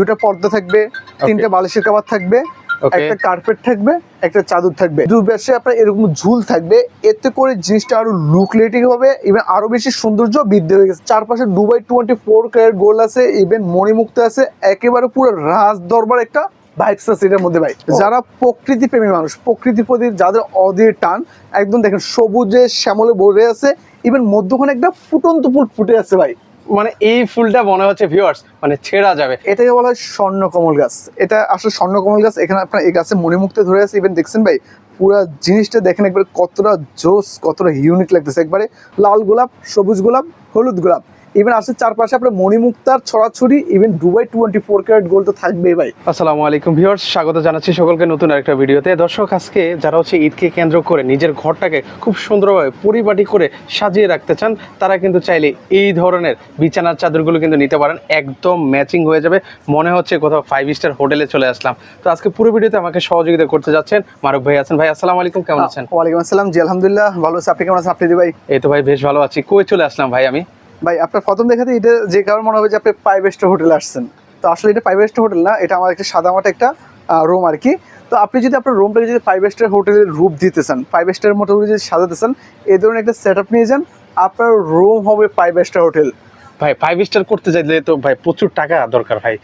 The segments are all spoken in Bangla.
দুটো পর্দা থাকবে তিনটা বালিশের কাবার থাকবে একটা কার্পেট থাকবে একটা চাদর থাকবে। দু পাশে আপনার এরকম ঝুল থাকবে এতে করে জিনিসটা আরও লুকলেটিং হবে ইভেন আরও বেশি সৌন্দর্য বৃদ্ধি হয়ে গেছে। চারপাশে Dubai twenty four carat gold আছে ইভেন মণিমুক্ত আছে একেবারে পুরো রাজ দরবার একটা ভাইবস আছে এটার মধ্যে ভাই। যারা প্রকৃতি প্রেমী মানুষ প্রকৃতির প্রতি যাদের অধীর টান একদম দেখেন সবুজে শ্যামলে ভরে আছে ইভেন মধ্যখানে একটা ফুটন্ত ফুল ফুটে আছে ভাই। মানে এই ফুলটা মনে হচ্ছে ভিউয়ার্স মানে ছেঁড়া যাবে। এটাকে বলা হয় স্বর্ণকমল গাছ। এটা আসলে স্বর্ণকমল গাছ, এখানে আপনার এই গাছে মণিমুক্ত ধরে আছে ইভেন দেখছেন ভাই? পুরো জিনিসটা দেখেন একবার কতটা জোস, কতটা ইউনিক লাগতেছে। একবারে লাল গোলাপ, সবুজ গোলাপ, হলুদ গোলাপ। ইভেন আসলে চারপাশে আপনার মণিমুক্তার ছড়াছড়ি even Dubai twenty four carat gold তো থাকবেই ভাই। আসসালামু আলাইকুম ভিউয়ার্স স্বাগত জানাচ্ছি সকলকে নতুন একটা ভিডিওতে। দর্শক আজকে যারা হচ্ছে ঈদকে কেন্দ্র করে নিজের ঘরটাকে খুব সুন্দরভাবে পরিপাটি করে সাজিয়ে রাখতে চান তারা কিন্তু চাইলে এই ধরনের বিছানার চাদরগুলো কিন্তু নিতে পারেন। একদম ম্যাচিং হয়ে যাবে। মনে হচ্ছে কোথাও ফাইভ স্টার হোটেলে চলে আসলাম। তো আজকে পুরো ভিডিওতে আমাকে সহযোগিতা করতে যাচ্ছেন মারুফ ভাই আছেন। ভাই আসসালামু আলাইকুম কেমন আছেন? ওয়ালাইকুম আসসালাম। জি আলহামদুলিল্লাহ ভালো আছে। আপনি কেমন আছেন? আপনি ভাই। এই তো ভাই বেশ ভালো আছি। কই চলে আসলাম ভাই আমি? ভাই, আপনার প্রথম দেখাতে এটা যে কারণ মনে হবে যে আপনি ফাইভ স্টার হোটেলে আসছেন। তো আসলে এটা ফাইভ হোটেল না, এটা আমার একটা সাদামাটা একটা রুম আর কি। তো আপনি যদি আপনার রুমটাকে যদি ফাইভ স্টার হোটেলের রূপ দিতে চান ফাইভ স্টার মোটামুটি যদি সাজাতে চান এই ধরনের একটা সেট আপ নিয়ে যান, আপনার রুম হবে ফাইভ স্টার হোটেল ভাই ফাইভ স্টার করতে চাইলে তো ভাই প্রচুর টাকা দরকার ভাই।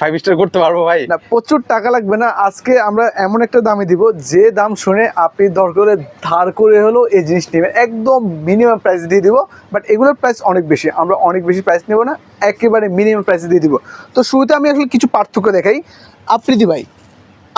ফাইভ স্টার করতে পারব ভাই। না প্রচুর টাকা লাগবে না। আজকে আমরা এমন একটা দামে দিব যে দাম শুনে আপনি দরকার হলে ধার করে হলেও এই জিনিস নেবেন। একদম মিনিমাম প্রাইস দিয়ে দিব বাট এগুলোর প্রাইস অনেক বেশি। আমরা অনেক বেশি প্রাইস নেব না একেবারে মিনিমাম প্রাইস দিয়ে দিব। তো শুরুতে আমি আসলে কিছু পার্থক্য দেখাই। আফ্রিদি ভাই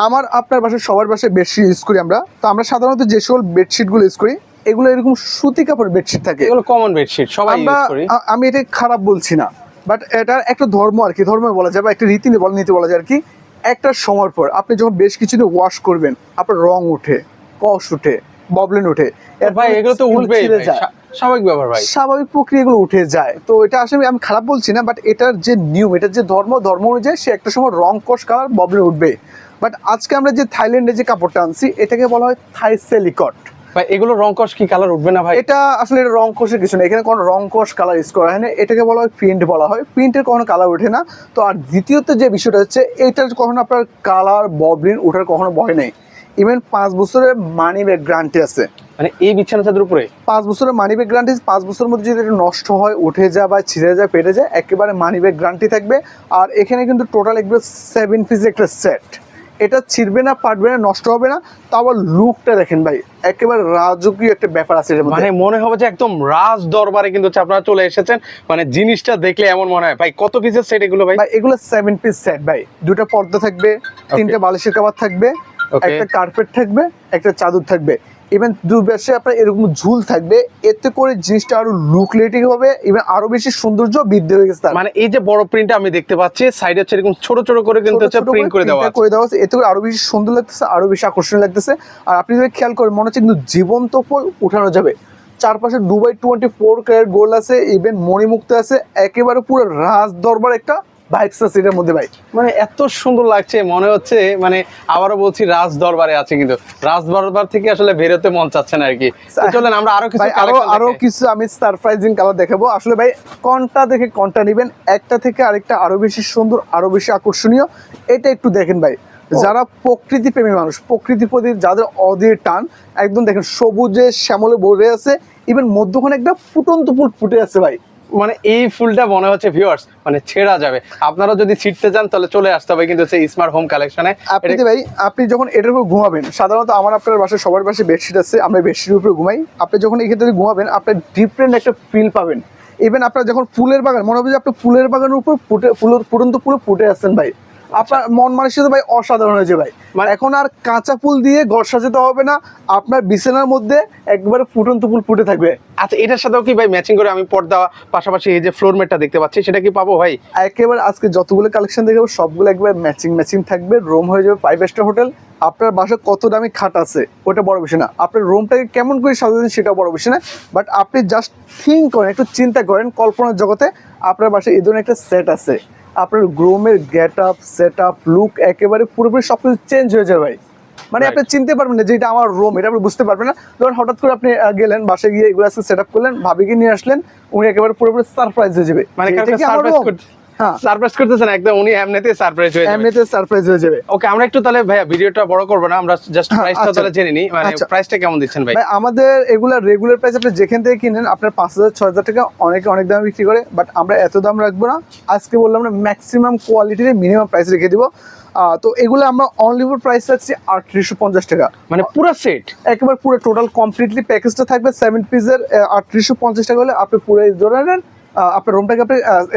আমার আপনার বাসায় সবার বাসায় বেডশিট ইউজ করি আমরা। তো আমরা সাধারণত যে সকল বেডশিটগুলো ইউজ করি এগুলো এরকম সুতি কাপড় বেডশিট থাকে। এগুলো কমন বেডশিট সবাই ইউজ করি। আমি এটা খারাপ বলছি না বাট এটার একটা ধর্ম আর কি। ধর্ম বলা যায় বা একটা রীতি বলা নীতি বলা যায় আর কি একটা সময় পর আপনি যখন বেশ কিছুদিন ওয়াশ করবেন আপনার রং ওঠে কষ ওঠে ববলেন ওঠে ভাই এগুলো তো। স্বা- স্বাভাবিক ব্যাপার ভাই। স্বাভাবিক প্রক্রিয়া এগুলো উঠে যায়। তো এটা আসলে আমি খারাপ বলছি না বাট এটার যে নিয়ম এটার যে ধর্ম ধর্ম অনুযায়ী সে একটা সময় রং কষ কালার ববলেন উঠবে বাট আজকে আমরা যে থাইল্যান্ডে যে কাপড়টা আনছি এটাকে বলা হয় থাই সেলিকট ভাই এগুলো রং কস কি কালার উঠবে না ভাই? এটা আসলে এটা রং কিছু না এখানে কোনো রং কোষ কালার ইউজ করা হয় না এটাকে বলা হয় প্রিন্ট বলা হয়। প্রিন্টের কখনো কালার ওঠে না। তো আর দ্বিতীয়ত যে বিষয়টা হচ্ছে এটার কখনো আপনার কালার ববলিন ওঠার কখনো ভয় নেই। ইভেন পাঁচ বছরের মানি ব্যাগ গ্যারান্টি আছে। মানে এই বিছানা চাদর উপরে? পাঁচ বছরের মানি ব্যাগ গ্যারান্টি পাঁচ বছরের মধ্যে যদি এটা নষ্ট হয় উঠে যায় বা ছিঁড়ে যায় পেটে যায় একেবারে মানি ব্যাগ গ্যারান্টি থাকবে। আর এখানে কিন্তু টোটাল একবার সেভেন পিস একটা সেট এটা ছিঁড়বে না পাটবে না নষ্ট হবে না। তা আবার লুকটা দেখেন ভাই একেবারে রাজকীয় একটা ব্যাপার আছে মানে মনে হবে যে একদম রাজ দরবারে কিন্তু আপনারা চলে এসেছেন। মানে জিনিসটা দেখলে এমন মনে হয়। ভাই কত পিসের সেট এগুলো ভাই? ভাই এগুলো সেভেন পিস সেট ভাই। দুটো পর্দা থাকবে তিনটা বালিশের কাবার থাকবে একটা কার্পেট থাকবে একটা চাদর থাকবে। ইভেন দু পাশে আপনার এরকম ঝুল থাকবে এতে করে জিনিসটা আরও লুকলেটিং হবে ইভেন আরও বেশি সৌন্দর্য বৃদ্ধি হয়ে গেছে মানে এই যে বড় প্রিন্ট আমি দেখতে পাচ্ছি সাইডে হচ্ছে এরকম ছোট ছোট করে কিন্তু হচ্ছে প্রিন্ট করে দেওয়া। করে দেওয়া এতে করে আরও বেশি সুন্দর লাগতেছে আরও বেশি আকর্ষণীয় লাগতেছে। আর আপনি যদি খেয়াল করেন মনে হচ্ছে কিন্তু জীবন্ত ফুল উঠানো যাবে। চারপাশে Dubai twenty four carat gold আছে ইভেন মণিমুক্ত আছে একেবারে পুরো রাজ দরবার একটা ভাইবস আছে এটার মধ্যে ভাই। মানে এত সুন্দর লাগছে মনে হচ্ছে মানে আবারও বলছি রাজ দরবারে আছে কিন্তু। রাজ দরবার থেকে আসলে বেরোতে মন চাচ্ছে না আর কি। চলেন আমরা আরও কিছু আরও আরও কিছু আমি সারপ্রাইজিং কালার দেখাবো। আসলে ভাই কোনটা দেখে কোনটা নেবেন? একটা থেকে আরেকটা আরও বেশি সুন্দর আরও বেশি আকর্ষণীয়। এটা একটু দেখেন ভাই। যারা প্রকৃতি প্রেমী মানুষ প্রকৃতির প্রতি যাদের অধীর টান একদম দেখেন সবুজে শ্যামলে ভরে আছে। ইভেন মধ্যখানে একটা ফুটন্ত ফুল ফুটে আছে ভাই। মানে এই ফুলটা মনে হচ্ছে ভিউয়ার্স মানে ছেঁড়া যাবে। আপনারা যদি ছিটতে চান তাহলে চলে আসতে হবে কিন্তু সেই স্মার্ট হোম কালেকশনে আপনি ভাই আপনি যখন এটার উপর ঘুমাবেন সাধারণত আমার আপনার বাসায় সবার বাসায় বেডশিট আছে আমরা বেডশিটের উপরে ঘুমাই। আপনি যখন এখানে ক্ষেত্রে ঘুমাবেন আপনার ডিফারেন্ট একটা ফিল পাবেন। ইভেন আপনার যখন ফুলের বাগান মনে হবে যে আপনি ফুলের বাগানের উপর ফুটে ফুলের ফুটন্ত পুরো ফুটে আসছেন ভাই। আপনার মন মানসিকতা ভাই অসাধারণ হয়েছে ভাই। মানে এখন আর কাঁচা ফুল দিয়ে ঘর সাজাতে হবে না আপনার বিছানার মধ্যে একবারে ফুটন্ত ফুল ফুটে থাকবে। আচ্ছা এটার সাথেও কি ভাই ম্যাচিং করে আমি পর্দা পাশাপাশি এই যে ফ্লোর ম্যাটটা দেখতে পাচ্ছি সেটা কি পাবো ভাই? একেবারে আজকে যতগুলো কালেকশন দেখাবো সবগুলো একবার ম্যাচিং ম্যাচিং থাকবে। রুম হয়ে যাবে ফাইভ স্টার হোটেল আপনার বাসায় কত দামি খাট আছে ওটা বড় বিষয় না। আপনার রুমটাকে কেমন করে সাজাচ্ছেন সেটা বড় বিষয় না। বাট আপনি জাস্ট থিঙ্ক করেন একটু চিন্তা করেন কল্পনার জগতে আপনার বাসায় এই ধরনের একটা সেট আছে। আপনার গ্রোমের get up set up look একেবারে পুরোপুরি সব কিছু চেঞ্জ হয়ে যাবে ভাই। মানে আপনি চিনতে পারবেন না যে এটা আমার রুম এটা আপনি বুঝতে পারবেন না। ধরুন হঠাৎ করে আপনি গেলেন বাসে গিয়ে এগুলো সেট আপ করলেন ভাবিকে নিয়ে আসলেন উনি একেবারে পুরোপুরি সারপ্রাইজ হয়ে যাবে। মানে সারপ্রাইজ হ্যাঁ। সারপ্রাইজ করতেছেন একদম উনি এমনিতে সারপ্রাইজ হয়ে যাবে। এমনিতে সারপ্রাইজ হয়ে যাবে। ওকে আমরা একটু তাহলে ভাইয়া ভিডিওটা বড় করব না আমরা জাস্ট হ্যাঁ, প্রাইসটা আচ্ছা। তাহলে জেনে নিই মানে আচ্ছা। প্রাইসটা কেমন দিচ্ছেন ভাই? আমাদের এগুলা রেগুলার প্রাইস আপনি যেখান থেকে কিনেন আপনার পাঁচ হাজার ছয় হাজার টাকা অনেকে অনেক দামে বিক্রি করে বাট আমরা এত দাম রাখব না। আজকে বললাম না ম্যাক্সিমাম কোয়ালিটির মিনিমাম প্রাইস রেখে দিব। তো এগুলো আমরা অনলি ফর প্রাইস রাখছি আটত্রিশশো পঞ্চাশ টাকা। মানে পুরো সেট একেবারে পুরো টোটাল কমপ্লিটলি প্যাকেজটা থাকবে সেভেন পিসের আটত্রিশশো পঞ্চাশ টাকা হলে আপনি পুরো ধরে আহ, আপনার রুমটাকে আপনি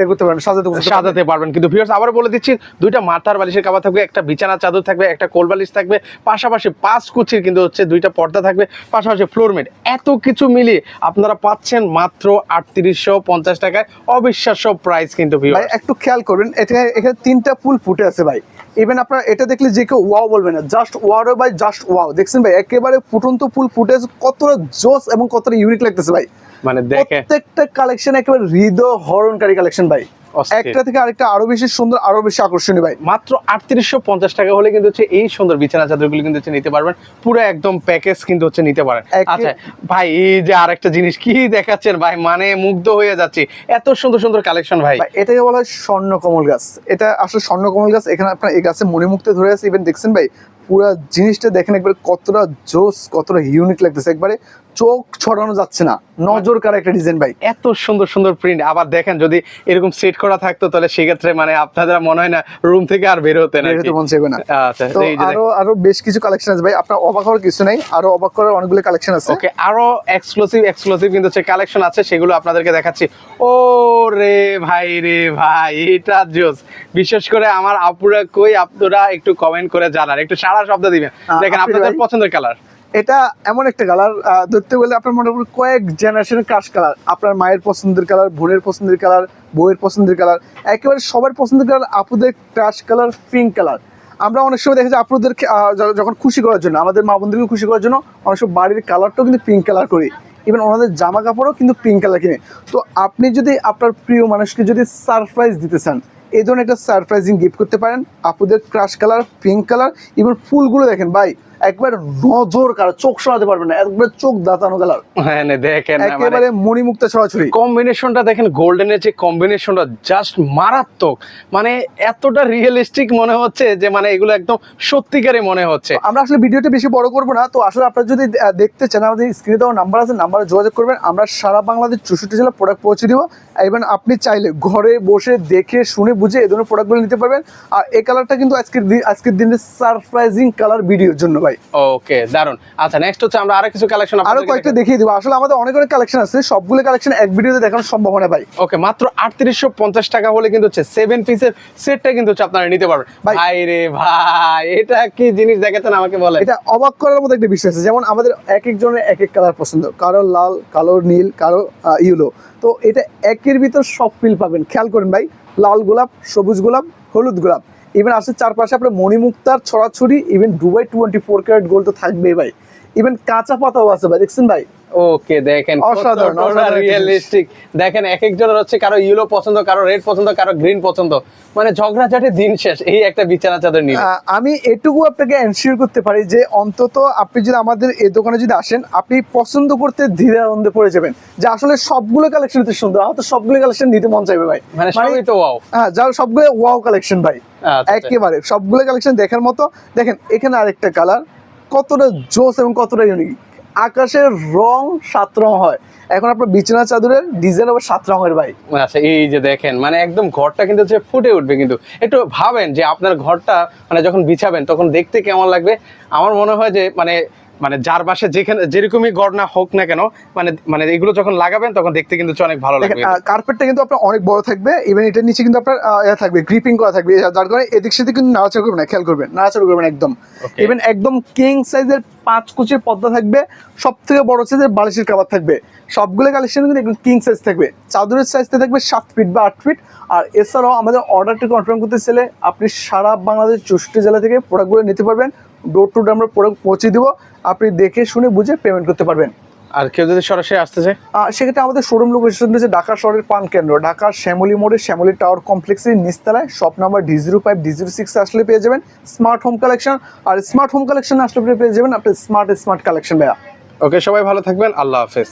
করতে পারবেন সাজাতে সাজাতে পারবেন। কিন্তু ভিউয়ার্স আবার বলে দিচ্ছি দুইটা মাথার বালিশের কাবা থাকবে একটা বিছানা চাদর থাকবে একটা কোল বালিশ থাকবে পাশাপাশি পাঁচ কুচির কিন্তু হচ্ছে দুইটা পর্দা থাকবে পাশাপাশি ফ্লোরমেট এত কিছু মিলিয়ে আপনারা পাচ্ছেন মাত্র আটত্রিশশো পঞ্চাশ টাকায় অবিশ্বাস্য প্রাইস কিন্তু ভাই একটু খেয়াল করবেন এটা এখানে তিনটা ফুল ফুটে আছে ভাই। ইভেন আপনারা এটা দেখলে যে কেউ ওয়াও বলবে না just wow by just wow দেখছেন ভাই একেবারে ফুটন্ত ফুল ফুটে আছে কতটা জোস এবং কতটা ইউনিক লাগতেছে ভাই। মানে দেখে প্রত্যেকটা কালেকশন একেবারে হৃদয় হরণকারী কালেকশন ভাই। একটা থেকে আরেকটা আরও বেশি সুন্দর আরও বেশি আকর্ষণীয় ভাই। মাত্র আটত্রিশশো পঞ্চাশ টাকা হলে কিন্তু হচ্ছে এই সুন্দর বিছানা চাদরগুলো কিন্তু হচ্ছে নিতে পারবেন। পুরো একদম প্যাকেজ কিন্তু হচ্ছে নিতে পারেন। আচ্ছা ভাই এই যে আরেকটা জিনিস কি দেখাচ্ছেন ভাই? মানে মুগ্ধ হয়ে যাচ্ছে। এত সুন্দর সুন্দর কালেকশন ভাই। ভাই, এটাকে বলা হয় স্বর্ণ কমল গাছ। এটা আসলে স্বর্ণ কমল গাছ। এখানে আপনার এই গাছে মণিমুক্ত ধরে আছে। ইভেন দেখছেন ভাই পুরো জিনিসটা দেখেন একবার কতটা জোস কতটা ইউনিক লাগতেছে। একবারে চোখ ছড়ানো যাচ্ছে না নজর কার একটা ডিজাইন ভাই এত সুন্দর সুন্দর প্রিন্ট আবার দেখেন যদি এরকম সেট করা থাকতো তাহলে সেক্ষেত্রে মানে আপনাদের মনে হয় না রুম থেকে আর বের। হতে মন চাইবে না। আচ্ছা আরও আরও বেশ কিছু কালেকশন আছে ভাই। আপনার অবাক হওয়ার কিছু নাই আরও অবাক করার অনেকগুলো কালেকশন আছে। ওকে আরও এক্সক্লুসিভ এক্সক্লুসিভ কিন্তু হচ্ছে কালেকশন আছে সেগুলো আপনাদেরকে দেখাচ্ছি। ও রে ভাই রে ভাই এটা জোস। বিশেষ করে আমার আপুরা কই আপনারা একটু কমেন্ট করে জানান। একটু সারা শব্দ দিবেন। দেখেন আপনাদের পছন্দের কালার এটা এমন একটা কালার ধরতে গেলে আপনার মোটামুটি কয়েক জেনারেশনের কাশ কালার আপনার মায়ের পছন্দের কালার বোনের পছন্দের কালার বউয়ের পছন্দের কালার একেবারে সবার পছন্দের কালার আপুদের ক্রাশ কালার পিঙ্ক কালার আমরা অনেক সময় দেখেছি আপুদের যখন খুশি করার জন্য, আমাদের মা বোনদেরকে খুশি করার জন্য অনেক সময় বাড়ির কালারটাও কিন্তু পিঙ্ক কালার করি। ইভেন ওনাদের জামা কাপড়ও কিন্তু পিঙ্ক কালার কিনে। তো আপনি যদি আপনার প্রিয় মানুষকে যদি সারপ্রাইজ দিতে চান, এই ধরনের একটা সারপ্রাইজিং গিফট করতে পারেন। আপুদের crush colour pink colour even ফুলগুলো দেখেন, ভাই একবার নজর কালার চোখ সরাতে পারবে না একবার চোখ দাঁতানো কালার। হ্যাঁ নে, দেখেন মানে একেবারে মণিমুক্ত ছড়াছড়ি কম্বিনেশনটা দেখেন গোল্ডেনের যে কম্বিনেশনটা জাস্ট মারাত্মক। মানে এতটা রিয়েলিস্টিক মনে হচ্ছে যে মানে এগুলো একদম সত্যিকারই মনে হচ্ছে। আমরা আসলে ভিডিওটা বেশি বড় করব না তো আসলে আপনারা যদি দেখতে চান আমাদের স্ক্রিনে দেওয়া নাম্বার আছে নাম্বারে যোগাযোগ করবেন আমরা সারা বাংলাদেশ চৌষট্টি জেলা প্রোডাক্ট পৌঁছে দিব। এবং আপনি চাইলে ঘরে বসে দেখে শুনে বুঝে এই ধরনের প্রোডাক্টগুলো নিতে পারবেন। আর এই কালারটা কিন্তু আজকের আজকের দিনে সারপ্রাইজিং কালার ভিডিওর জন্য ভাই। ওকে দারুণ আচ্ছা নেক্সট হচ্ছে আমরা আরও কিছু কালেকশন আরও কয়েকটা দেখিয়ে দিব। আসলে আমাদের অনেক অনেক কালেকশন আছে সবগুলো কালেকশন এক ভিডিওতে দেখানো সম্ভব না ভাই। ওকে মাত্র আটত্রিশশো পঞ্চাশ টাকা হলে কিন্তু হচ্ছে সেভেন পিসের সেটটা কিন্তু হচ্ছে আপনারা নিতে পারবেন। ভাই- ভাই রে ভাই এটা কি জিনিস আমাকে বলে এটা অবাক করার মতো একটা বিষয় আছে। যেমন আমাদের এক একজনের এক এক কালার পছন্দ। কারও লাল কালো নীল কারও ইউলো তো এটা একের ভিতর সব ফিল পাবেন। খেয়াল করেন ভাই লাল গোলাপ সবুজ গোলাপ হলুদ গোলাপ। ইভেন আসছে চারপাশে আপনার মণিমুক্তার, ছড়াছড়ি even Dubai twenty four carat gold তো থাকবেই ভাই। ইভেন কাঁচা পাতাও আছে ভাই দেখছেন ভাই? ওকে দেখেন অসাধারণ, রিয়েলিস্টিক দেখেন এক একজনের হচ্ছে কারও ইয়েলো পছন্দ কারও রেড পছন্দ কারও গ্রিন পছন্দ। মানে ঝগড়াঝাটি দিন শেষ এই একটা বিছানা চাদর নিয়ে আমি এটুকু আপনাকে এনশিওর করতে পারি যে অন্তত আপনি যদি আমাদের এই দোকানে যদি আসেন আপনি পছন্দ করতে ধীরে আনন্দে পড়ে যাবেন। যে আসলে সবগুলো কালেকশন তো সুন্দর আমার তো সবগুলো কালেকশন নিতে মন চাইবে ভাই। মানে সবই তো ওয়াও হ্যাঁ যার সবগুলো ওয়াও কালেকশন ভাই। আচ্ছা একেবারে সবগুলো কালেকশন দেখার মতো। দেখেন এখানে আরেকটা কালার কতটা জোস এবং কতটা ইউনিক আকাশের রং সাত রং হয়। এখন আপনার বিছানা চাদরের ডিজাইন আবার সাত রঙের ভাই। আচ্ছা এই যে দেখেন মানে একদম ঘরটা কিন্তু হচ্ছে ফুটে উঠবে কিন্তু। একটু ভাবেন যে আপনার ঘরটা মানে যখন বিছাবেন, তখন দেখতে কেমন লাগবে? আমার মনে হয় যে মানে মানে যার বাসে যেখানে যেরকমই গড়না হোক না কেন মানে মানে এগুলো যখন লাগাবেন তখন দেখতে কিন্তু অনেক ভালো লাগবে। কার্পেটটা কিন্তু আপনার অনেক বড় থাকবে ইভেন এটার নিচে কিন্তু আপনার ইয়ে থাকবে গ্রিপিং করা থাকবে। যার কারণে এদিক সেদিক কিন্তু নাড়াচাড়া করবে না খেয়াল করবেন নাড়াচাড়া করবেন একদম। ইভেন একদম কিং সাইজের পাঁচ কুচির পদ্মা থাকবে সব থেকে বড় সাইজের বালিশের কাবার থাকবে। সবগুলো কালেকশন কিন্তু একদম কিং সাইজ থাকবে। চাদরের সাইজটা থাকবে সাত ফিট বা আট ফিট আর এছাড়াও আমাদের অর্ডারটি কনফার্ম করতে চাইলে আপনি সারা বাংলাদেশ চৌষট্টি জেলা থেকে প্রোডাক্টগুলো নিতে পারবেন। ডোর টু ডোর আমরা প্রোডাক্ট পৌঁছে দিব। আপনি দেখে শুনে বুঝে পেমেন্ট করতে পারবেন। আর কেউ যদি সরাসরি আসতে চায়? সেক্ষেত্রে আমাদের শোরুম লোকেশন রয়েছে ঢাকা শহরের পান কেন্দ্র। ঢাকার শ্যামলি মোড়ে শ্যামলি টাওয়ার কমপ্লেক্সের নিচতলায় shop number D zero five D zero six আসলে পেয়ে যাবেন স্মার্ট হোম কালেকশন আর স্মার্ট হোম কালেকশন আসলে আপনি পেয়ে যাবেন আপনি স্মার্ট স্মার্ট কালেকশন ভাইয়া। ওকে সবাই ভালো থাকবেন। আল্লাহ হাফেজ।